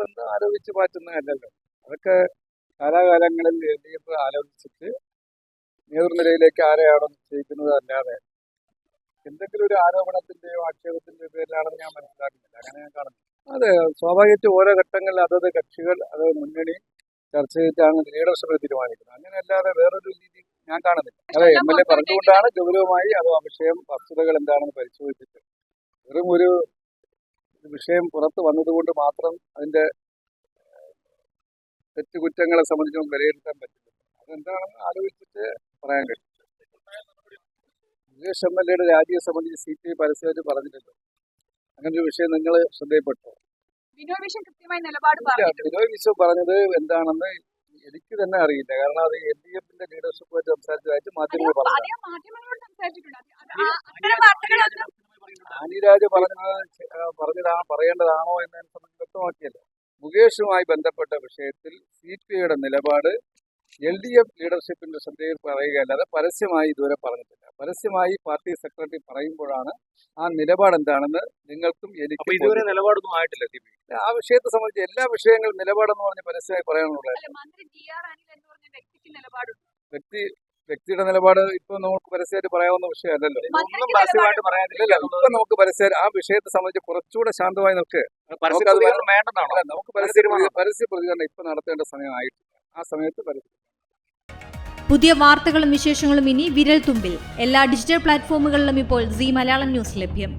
ബന്ധം ആലോചിച്ച് മാറ്റുന്നതല്ലല്ലോ. അതൊക്കെ കാലാകാലങ്ങളിൽ എൽ ഡി എഫ് ആലോചിച്ചിട്ട് നേതൃനിരയിലേക്ക് ആരെയാണോ നിശ്ചയിക്കുന്നത് അല്ലാതെ എന്തെങ്കിലും ഒരു ആരോപണത്തിന്റെയോ ആക്ഷേപത്തിന്റെയോ പേരിലാണെന്ന് ഞാൻ മനസ്സിലാക്കുന്നില്ല. അങ്ങനെ ഞാൻ കാണുന്നു അതെ സ്വാഭാവികമായിട്ടും ഓരോ ഘട്ടങ്ങളിൽ അതത് കക്ഷികൾ അത് മുന്നണി ചർച്ച ചെയ്തിട്ടാണ് ലീഡർഷിപ്പ് തീരുമാനിക്കുന്നത്. അങ്ങനെ അല്ലാതെ വേറൊരു രീതി ഞാൻ കാണുന്നില്ല. അതെ എം എൽ എ പറഞ്ഞുകൊണ്ടാണ് ഗൗരവമായി അത് വിഷയം വസ്തുതകൾ എന്താണെന്ന് പരിശോധിച്ചിട്ട് വെറും ഒരു വിഷയം പുറത്ത് വന്നതുകൊണ്ട് മാത്രം അതിന്റെ തെറ്റുകുറ്റങ്ങളെ സംബന്ധിച്ച് നമുക്ക് വിലയിരുത്താൻ പറ്റില്ല. അതെന്താണെന്ന് ആലോചിച്ചിട്ട് പറയാൻ കഴിയും മുകേഷ് എം എൽ എയുടെ രാജിയെ സംബന്ധിച്ച് സി പി ഐ പരസ്യമായിട്ട് പറഞ്ഞില്ലല്ലോ അങ്ങനെ ഒരു വിഷയം നിങ്ങൾ ശ്രദ്ധയിൽപ്പെട്ടോ? ബിനോയ് വിശ്വം പറഞ്ഞത് എന്താണെന്ന് എനിക്ക് തന്നെ അറിയില്ല. കാരണം അത് എൽ ഡി എഫിന്റെ ലീഡർഷിപ്പുമായിട്ട് സംസാരിച്ചതായിട്ട് മാധ്യമങ്ങൾ പറഞ്ഞു ആനിരാജ് പറഞ്ഞത് പറഞ്ഞതാ പറയേണ്ടതാണോ എന്നതിനെ സംബന്ധിച്ച് വ്യക്തമാക്കിയല്ലോ. മുകേഷുമായി ബന്ധപ്പെട്ട വിഷയത്തിൽ സി പി ഐയുടെ നിലപാട് എൽ ഡി എഫ് ലീഡർഷിപ്പിന്റെ ശ്രദ്ധയിൽ പറയുകയല്ലാതെ പരസ്യമായി ഇതുവരെ പറഞ്ഞിട്ടില്ല. പരസ്യമായി പാർട്ടി സെക്രട്ടറി പറയുമ്പോഴാണ് ആ നിലപാട് എന്താണെന്ന് നിങ്ങൾക്കും എനിക്ക് ഇതുവരെ നിലപാടൊന്നും ആയിട്ടില്ല സി പി ബോധ്യം. ആ വിഷയത്തെ സംബന്ധിച്ച് എല്ലാ വിഷയങ്ങളും നിലപാടെന്ന് പറഞ്ഞ് പരസ്യമായി പറയാനുള്ളത് മന്ത്രി ജി അനിൽ എന്ന് പറഞ്ഞ വ്യക്തിക്ക് നിലപാടുണ്ട്? വ്യക്തി വ്യക്തിയുടെ നിലപാട് ഇപ്പൊ നമുക്ക് പരസ്യമായിട്ട് പറയാവുന്ന വിഷയമല്ലല്ലോ. ഒന്നും പരസ്യമായിട്ട് പറയാനില്ല ഇപ്പൊ നമുക്ക് പരസ്യം ആ വിഷയത്തെ സംബന്ധിച്ച് കുറച്ചുകൂടെ ശാന്തമായി നമുക്ക് നമുക്ക് പരസ്യ പരസ്യ പ്രതികരണം ഇപ്പൊ നടത്തേണ്ട സമയമായിട്ടില്ല ആ സമയത്ത് പരസ്യം. പുതിയ വാർത്തകളും വിശേഷങ്ങളും ഇനി വിരൽ തുമ്പിൽ എല്ലാ ഡിജിറ്റൽ പ്ലാറ്റ്ഫോമുകളിലും ഇപ്പോൾ സി മലയാളം ന്യൂസ് ലഭ്യം.